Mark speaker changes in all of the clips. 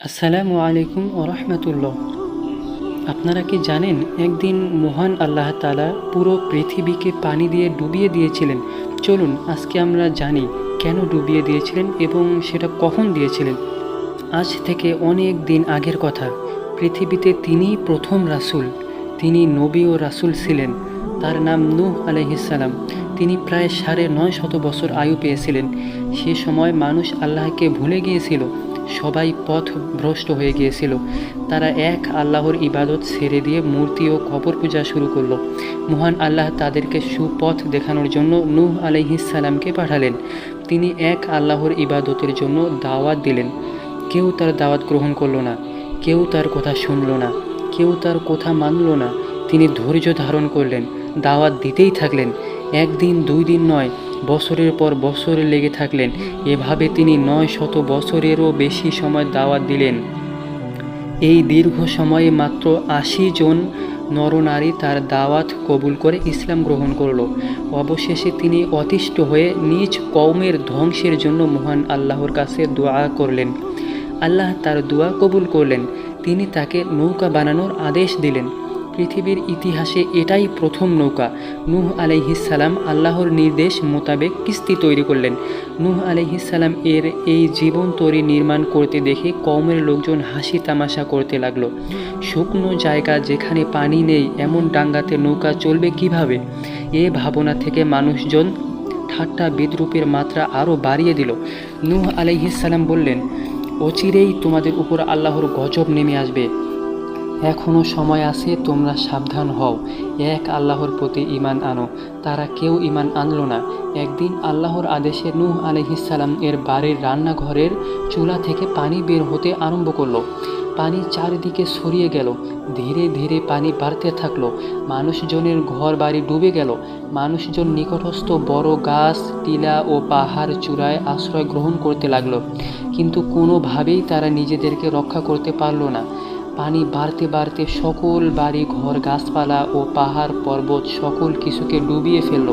Speaker 1: আসসালামু আলাইকুম ও রহমতুল্লাহ। আপনারা কি জানেন, একদিন মহান আল্লাহ তালা পুরো পৃথিবীকে পানি দিয়ে ডুবিয়ে দিয়েছিলেন। চলুন, আজকে আমরা জানি কেন ডুবিয়ে দিয়েছিলেন এবং সেটা কখন দিয়েছিলেন। আজ থেকে অনেক দিন আগের কথা। পৃথিবীতে তিনিই প্রথম রাসূল। তিনি নবী ও রাসূল ছিলেন। তার নাম নূহ আলহিসাল্লাম তিনি প্রায় সাড়ে নয় শত বছর আয়ু পেয়েছিলেন। সে সময় মানুষ আল্লাহকে ভুলে গিয়েছিল। সবাই পথ ভ্রষ্ট হয়ে গিয়েছিল। তারা এক আল্লাহর ইবাদত ছেড়ে দিয়ে মূর্তি ও কবর পূজা শুরু করল। মহান আল্লাহ তাদেরকে সুপথ দেখানোর জন্য নূহ আলহিসাল্লামকে পাঠালেন। তিনি এক আল্লাহর ইবাদতের জন্য দাওয়াত দিলেন। কেউ তার দাওয়াত গ্রহণ করল না, কেউ তার কথা শুনলো না, কেউ তার কথা মানল না। তিনি ধৈর্য ধারণ করলেন, দাওয়াত দিতেই থাকলেন। একদিন, দুই দিন নয় বছরের পর বছর লেগে থাকলেন। এভাবে তিনি নয় শত বছরেরও বেশি সময় দাওয়াত দিলেন। এই দীর্ঘ সময়ে মাত্র আশি জন নরনারী তার দাওয়াত কবুল করে ইসলাম গ্রহণ করল। অবশেষে তিনি অতিষ্ঠ হয়ে নিজ কওমের ধ্বংসের জন্য মহান আল্লাহর কাছে দোয়া করলেন। আল্লাহ তার দোয়া কবুল করলেন। তিনি তাকে নৌকা বানানোর আদেশ দিলেন। পৃথিবীর ইতিহাসে এটাই প্রথম নৌকা। নূহ আলাইহিসাল্লাম আল্লাহর নির্দেশ মোতাবেক কিস্তি তৈরি করলেন। নূহ আলাইহিসাল্লাম এর এই জীবন তৈরি নির্মাণ করতে দেখে কমের লোকজন হাসি তামাশা করতে লাগল। শুকনো জায়গা যেখানে পানি নেই, এমন ডাঙ্গাতে নৌকা চলবে কীভাবে? এ ভাবনা থেকে মানুষজন ঠাট্টা বিদ্রুপের মাত্রা আরও বাড়িয়ে দিল। নূহ আলাইহিসাল্লাম বললেন, অচিরেই তোমাদের উপর আল্লাহর গজব নেমে আসবে। এখনও সময় আছে, তোমরা সাবধান হও। এক আল্লাহর প্রতি ইমান আনো। তারা কেউ ইমান আনলো না। একদিন আল্লাহর আদেশে নূহ আলহিসাল্লাম এর বাড়ির রান্নাঘরের চুলা থেকে পানি বের হতে আরম্ভ করল। পানি চারিদিকে ছড়িয়ে গেল। ধীরে ধীরে পানি বাড়তে থাকল। মানুষজনের ঘর বাড়ি ডুবে গেল। মানুষজন নিকটস্থ বড় গাছ, টিলা ও পাহাড় চূড়ায় আশ্রয় গ্রহণ করতে লাগল। কিন্তু কোনোভাবেই তারা নিজেদেরকে রক্ষা করতে পারল না। পানি বাড়তে বাড়তে সকল বাড়ি, ঘর, গাছপালা ও পাহাড় পর্বত সকল কিছুকে ডুবিয়ে ফেলল।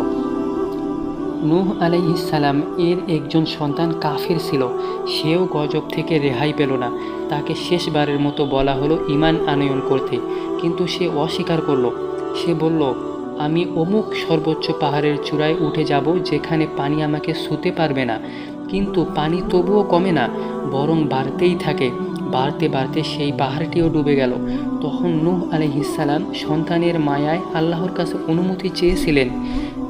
Speaker 1: নূহ আলাইহিসাল্লাম এর একজন সন্তান কাফির ছিল। সেও গজব থেকে রেহাই পেল না। তাকে শেষবারের মতো বলা হলো ইমান আনয়ন করতে। কিন্তু সে অস্বীকার করল। সে বলল, আমি অমুক সর্বোচ্চ পাহাড়ের চূড়ায় উঠে যাব যেখানে পানি আমাকে শুতে পারবে না। কিন্তু পানি তবুও কমে না, বরং বাড়তেই থাকে। বাড়তে বাড়তে সেই পাহাড়টিও ডুবে গেল। তখন নূহ আলহিসাল্লাম সন্তানের মায়ায় আল্লাহর কাছে অনুমতি চেয়েছিলেন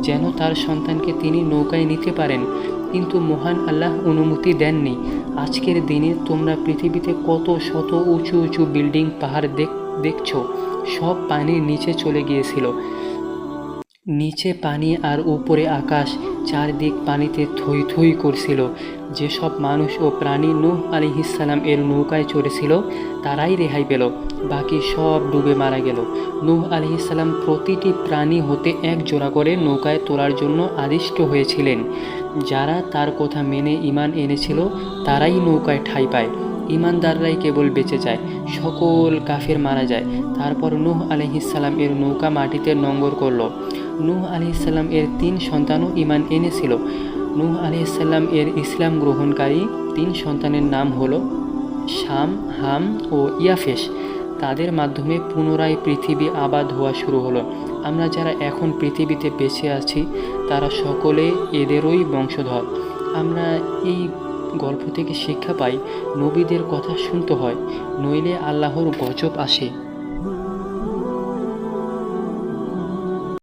Speaker 1: যেন তার সন্তানকে তিনি নৌকায় নিতে পারেন। কিন্তু মহান আল্লাহ অনুমতি দেননি। আজকের দিনে তোমরা পৃথিবীতে কত শত উঁচু উঁচু বিল্ডিং পাহাড় দেখ, দেখছ, সব পানির নিচে চলে গিয়েছিল। নিচে পানি আর উপরে আকাশ চারদিক পানিতে থই থই করছিল। যেসব মানুষ ও প্রাণী নূহ আলিহিসাল্লাম এর নৌকায় চড়েছিল, তারাই রেহাই পেল। বাকি সব ডুবে মারা গেল। নূহ আলিহিসাল্লাম প্রতিটি প্রাণী হতে এক জোড়া করে নৌকায় তোলার জন্য আদিষ্ট হয়েছিলেন। যারা তার কথা মেনে ইমান এনেছিল, তারাই নৌকায় ঠাঁই পায়। ইমানদাররাই কেবল বেঁচে যায়, সকল কাফের মারা যায়। তারপর নূহ আলহিসাল্লাম এর নৌকা মাটিতে নঙ্গর করল। নূহ আলহিসাল্লাম এর তিন সন্তানও ইমান এনেছিল। নূহ আলহিসাল্লাম এর ইসলাম গ্রহণকারী তিন সন্তানের নাম হল শাম, হাম ও ইয়াফেস তাদের মাধ্যমে পুনরায় পৃথিবী আবাদ হওয়া শুরু হলো। আমরা যারা এখন পৃথিবীতে বেঁচে আছি, তারা সকলে এদেরই বংশধর। আমরা এই গল্প থেকে শিক্ষা পাই, নবীদের কথা শুনতে হয়, নইলে আল্লাহর গজব আসে।